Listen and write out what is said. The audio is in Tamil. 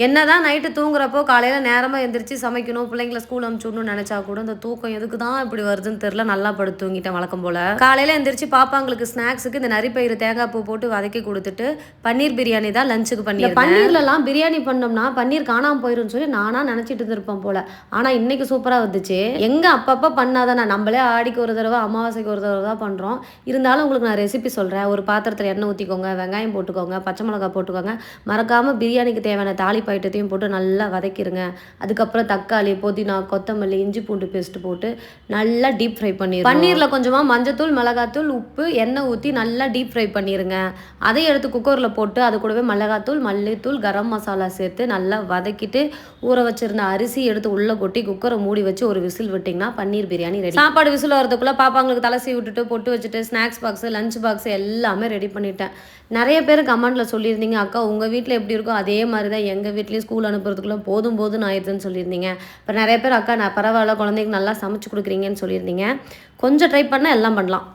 என்னதான் நைட்டு தூங்குறப்போ காலையில் நேரமாக எந்திரிச்சு சமைக்கணும் பிள்ளைங்களை ஸ்கூல் அனுப்பிச்சுடணும்னு நினச்சா கூட இந்த தூக்கம் எதுக்கு தான் இப்படி வருதுன்னு தெரில நல்லா படுத்து தூங்கிட்டேன் வழக்கம் போல். காலையில் எந்திரிச்சு பாப்பாங்களுக்கு ஸ்நாக்ஸுக்கு இந்த நரிப்பயிறு தேங்காய் பூ போட்டு வதக்கி கொடுத்துட்டு பன்னீர் பிரியாணி தான் லஞ்சுக்கு பண்ணி பன்னீர்லலாம் பிரியாணி பண்ணோம்னா பன்னீர் காணாமல் போயிரும்னு சொல்லி நானாக நினச்சிட்டு இருந்திருப்பேன் போல். ஆனால் இன்னைக்கு சூப்பராக வந்துச்சு. எங்கே அப்பப்போ பண்ணாதானே நம்மளே ஆடிக்கு ஒரு தடவை அமாவாசைக்கு ஒரு தடவை தான் பண்ணுறோம் இருந்தாலும் உங்களுக்கு நான் ரெசிபி சொல்கிறேன் ஒரு பாத்திரத்தில் எண்ணெய் ஊற்றிக்கோங்க வெங்காயம் போட்டுக்கோங்க பச்சை மிளகாய் போட்டுக்கோங்க. மறக்காமல் பிரியாணிக்கு தேவையான தாளிப்பு ஐட்டத்தையும் போட்டு நல்லா வதக்கிடுங்க அதுக்கப்புறம் தக்காளி புதினா கொத்தமல்லி இஞ்சி பூண்டு பேஸ்ட் போட்டு நல்லா டீப் ஃப்ரை பண்ணிடுங்க பன்னீரில் கொஞ்சமாக மஞ்சத்தூள் மிளகாத்தூள் உப்பு எண்ணெய் ஊற்றி நல்லா டீப் ஃப்ரை பண்ணிடுங்க அதை எடுத்து குக்கரில் போட்டு அது கூடவே மிளகாத்தூள் மல்லித்தூள் கரம் மசாலா சேர்த்து நல்லா வதக்கிட்டு ஊற வச்சிருந்த அரிசி எடுத்து உள்ளே கொட்டி குக்கரை மூடி வச்சு ஒரு விசில் விட்டிங்கன்னா பன்னீர் பிரியாணி ரெடி சாப்பாடு விசில் வரதுக்குள்ளே பாப்பாங்களுக்கு தலசி விட்டுட்டு பொட்டு வச்சுட்டு ஸ்நாக்ஸ் பாக்ஸ் லஞ்ச் பாக்ஸ் எல்லாமே ரெடி பண்ணிட்டேன். நிறைய பேர் கமெண்ட்டில் சொல்லியிருந்தீங்க அக்கா உங்கள் வீட்டில் எப்படி இருக்கோ அதே மாதிரி தான் எங்கள் வீட்லேயும் ஸ்கூல் அனுப்புறதுக்குள்ளே போதும் போதும் ஆயிடுதுன்னு சொல்லியிருந்தீங்க. இப்போ நிறைய பேர் அக்கா நான் பரவாயில்ல குழந்தைக்கு நல்லா சமைச்சு கொடுக்குறீங்கன்னு சொல்லியிருந்தீங்க. கொஞ்சம் ட்ரை பண்ணால் எல்லாம் பண்ணலாம்.